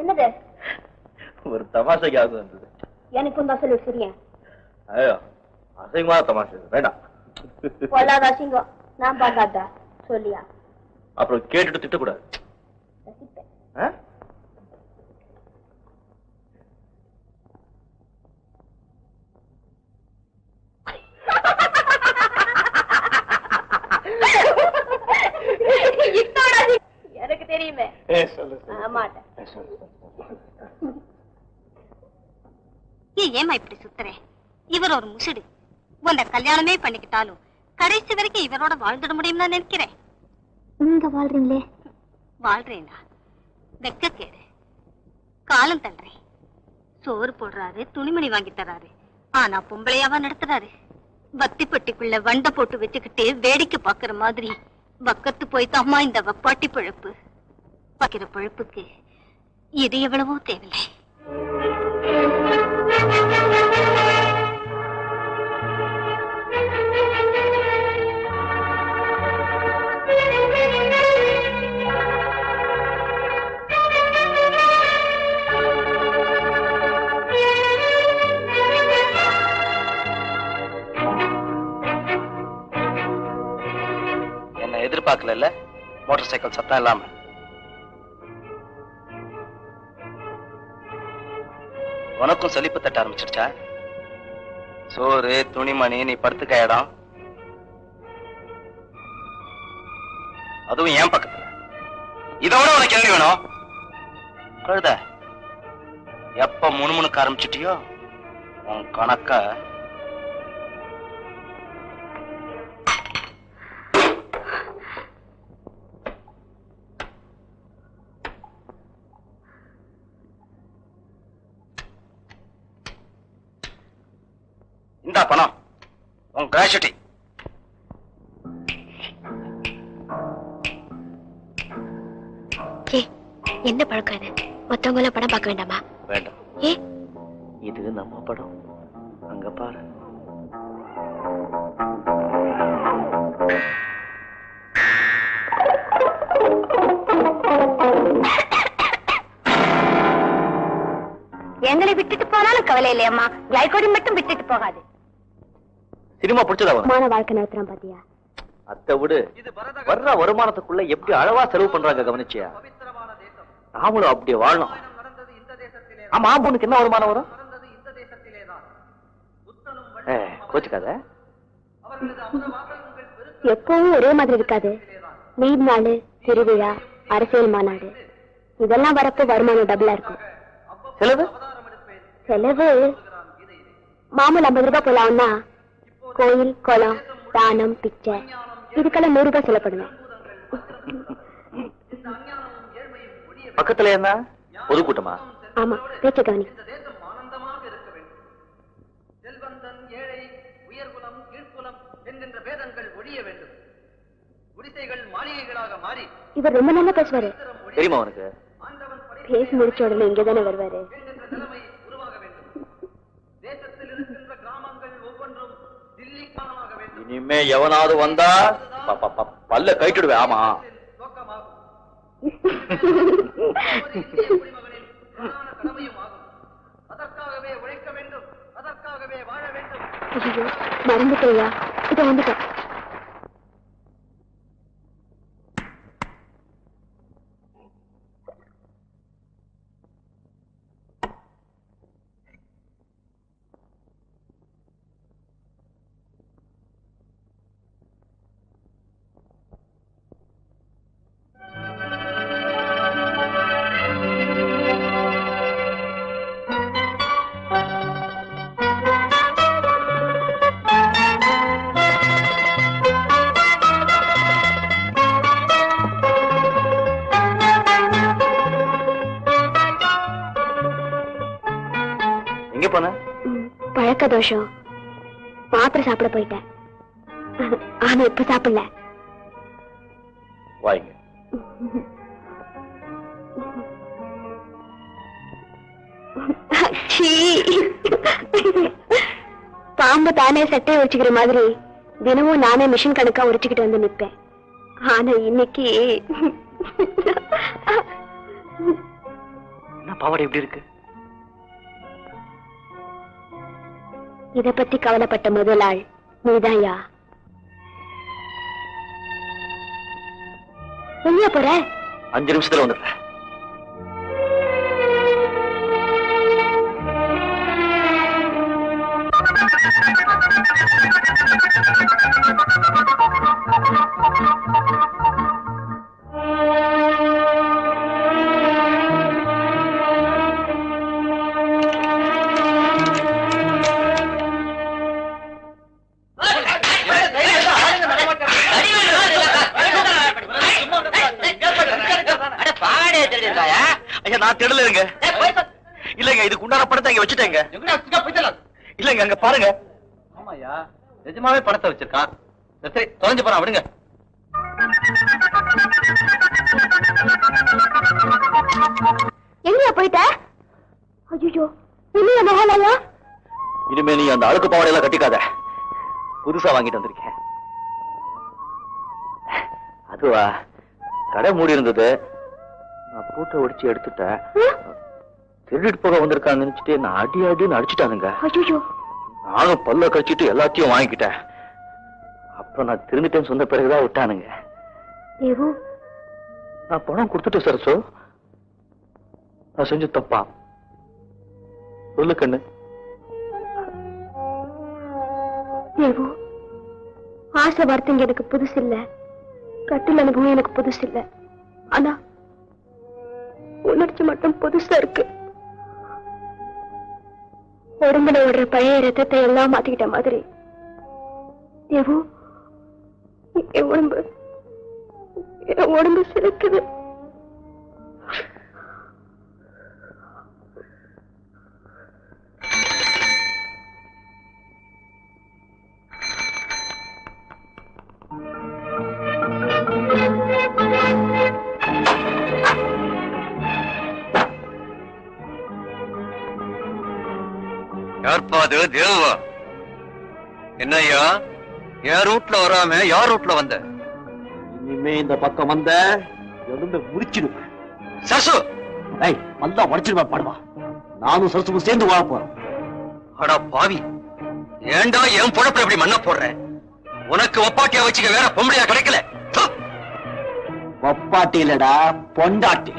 என்னது? ஒரு தமாஷைக்காக வந்தது. எனக்கும் தான் சொல்லு சரியா. ஐயோ அசிங்கமான தமாஷை. வேண்டாம். பொல்லாத அசிங்கம். நான் பார்க்காத? சொல்லியா? அப்புறம் கேட்டுட்டு திட்டக்கூடாது. ஏன் ஏமா இப்படி சுத்துற? இவர் ஒரு முசுடு. உன்னை கல்யாணமே பண்ணிக்கிட்டாலும் கடைசி வரைக்கும் இவரோட வாழ்ந்துட முடியும்னு நான் நினைக்கிறேன். நீங்க வாழ்றீங்களே? வாழ்றேனா? வெக்கக்கேடு காலம் தள்ளுறேன் சோறு போடுறாரு துணிமணி வாங்கி தராரு. ஆனா பொம்பளையாவா நடத்துறாரு. வத்தி பெட்டிக்குள்ள வண்டை போட்டு வச்சுக்கிட்டு வேடிக்கை பாக்குற மாதிரி. வக்கத்து போய் அம்மா இந்த வப்பாட்டி பழப்பு. வைக்கிற பழப்புக்கு இது எவ்வளவோ தேவையில்லை. என்ன எதிர்பார்க்கல மோட்டார் சைக்கிள் சத்தம் இல்லாமல் உனக்கும் சொல்லிப்பு தட்ட ஆரம்பிச்சிருச்சா? சோறு துணிமணி நீ படுத்துக்க இடம் அதுவும் ஏன் பக்கத்துல? இதோட உனக்கு என்ன வேணும்? கழுத எப்ப முணுமுணுக்க ஆரம்பிச்சிட்டியோ உன் கணக்க பணம். உன் கிராச்சுட்டி என்ன பழக்கம் இது? மத்தவங்க எல்லாம் படம் பார்க்க வேண்டாமா? வேண்டாம். ஏ? இது நம்ம படம். அங்க பாரு. எங்களை விட்டுட்டு போனாலும் கவலை இல்லையம்மா. ஜெயக்கொடி மட்டும் விட்டுட்டு போகாது. சினிமா பிடிச்சதா? மான வாழ்க்கை நடத்துறான் பாத்தியா? அத்தை விடு. வர்ற வருமானத்துக்குள்ள எப்படி அளவா செலவு பண்றாங்க கவனிச்சியா? நாமளும் அப்படி வாழணும். ஆமா பொண்ணுக்கு என்ன வருமானம் வரும்? கோச்சுக்காத. எப்பவும் ஒரே மாதிரி இருக்காது. லீவ் நாள் திருவிழா அரசியல் மாநாடு. இதெல்லாம் வரப்போ வருமானம் டபுளா இருக்கும். செலவு? செலவு? மாமூல் ஐம்பது ரூபாய் போலாம்னா கோயில் குளம் தானம் பிச்சை. இதுக்கெல்லாம் நூறு ரூபாய் பண்ணுவேன் பக்கத்துல என்ன? பொதுக்கூட்டமா? ஆமா பேச்ச கவனி. செல்வந்தன் ஏழை உயர்குலம் கீழ்குலம் என்கின்ற பேதங்கள் ஒழிய வேண்டும். குடிசைகள் மாளிகைகளாக மாறி இவர் ரொம்ப நல்லா பேசுவாரு. தெரியுமா உனக்கு? பேசி முடிச்ச உடனே இங்க தானே வருவாரு இனிமே எவனாவது வந்தா ப- ப- ப- பல்ல கைட்டுடுவேன் ஆமா. நோக்கமாகும் ஒவ்வொரு இந்திய போன? பழக்க தோஷம். மாத்திரை சாப்பிட போயிட்டேன். ஆனா இப்ப சாப்பிடல. வாங்க. பாம்பு தானே சட்டையை உரிச்சுக்கிற மாதிரி தினமும் நானே மிஷின் கணக்கா உரிச்சுக்கிட்டு வந்து நிப்பேன். ஆனா இன்னைக்கு என்ன பாவாடை எப்படி இருக்கு? இதை பத்தி கவலைப்பட்ட முதலாள் ஆள் நீதான்யா எங்க போற. அஞ்சு நிமிஷத்துல வந்துடுறேன். ஐயா நான் திடலங்க இல்லங்க இதுக்கு உண்டான படத்தை இங்க வச்சுட்டேங்க. இல்லங்க அங்க பாருங்க. ஆமாயா நிஜமாவே பணத்தை வச்சிருக்கான் சரி, தொலைஞ்சு போறான் விடுங்க. எங்கயா போயிட்ட? ஐயோ இல்லையா மகாலயா? இனிமே நீ அந்த அழுக்கு பாவாடை எல்லாம் கட்டிக்காத. புதுசா வாங்கிட்டு வந்திருக்கேன். அதுவா கடை மூடி இருந்தது. பூட்டை ஒடிச்சு எடுத்துட்டேன் திருடிட்டு போக வந்திருக்காங்க நினைச்சிட்டு நான் அடி அடின்னு அடிச்சுட்டானுங்க. நானும் பல்ல கழிச்சிட்டு எல்லாத்தையும் வாங்கிக்கிட்டேன். அப்புறம் நான் திருந்துட்டேன்னு சொன்ன பிறகுதான் விட்டானுங்க. நான் பணம் கொடுத்துட்டேன் சரசு. நான் செஞ்சு தப்பா? சொல்லு கண்ணு. தேவு ஆசை வார்த்தைங்க எனக்கு புதுசு இல்ல கட்டில் அனுபவம் எனக்கு புதுசு இல்ல ஆனா உணர்ச்சி மட்டும் புதுசா இருக்கு. உடம்புல ஓடுற பழைய ரத்தத்தை எல்லாம் மாத்திக்கிட்ட மாதிரி. என் உடம்பு என் உடம்பு சிறக்குது அது தேவா. என்னய்யா? என் ரூட்ல வராம யார் ரூட்ல வந்த? இனிமே இந்த பக்கம் வந்த எழுந்து முடிச்சிடுவேன் சசு! ஏய் நல்லா உடச்சிடுவேன் படுவா. நானும் சரசுக்கும் சேர்ந்து வாழ போறோம் அடா பாவி! ஏன்டா என் பொழப்புல இப்படி மண்ண போடுற? உனக்கு ஒப்பாட்டியா வச்சுக்க வேற பொம்பளையா கிடைக்கல. ஒப்பாட்டி இல்லடா பொண்டாட்டி.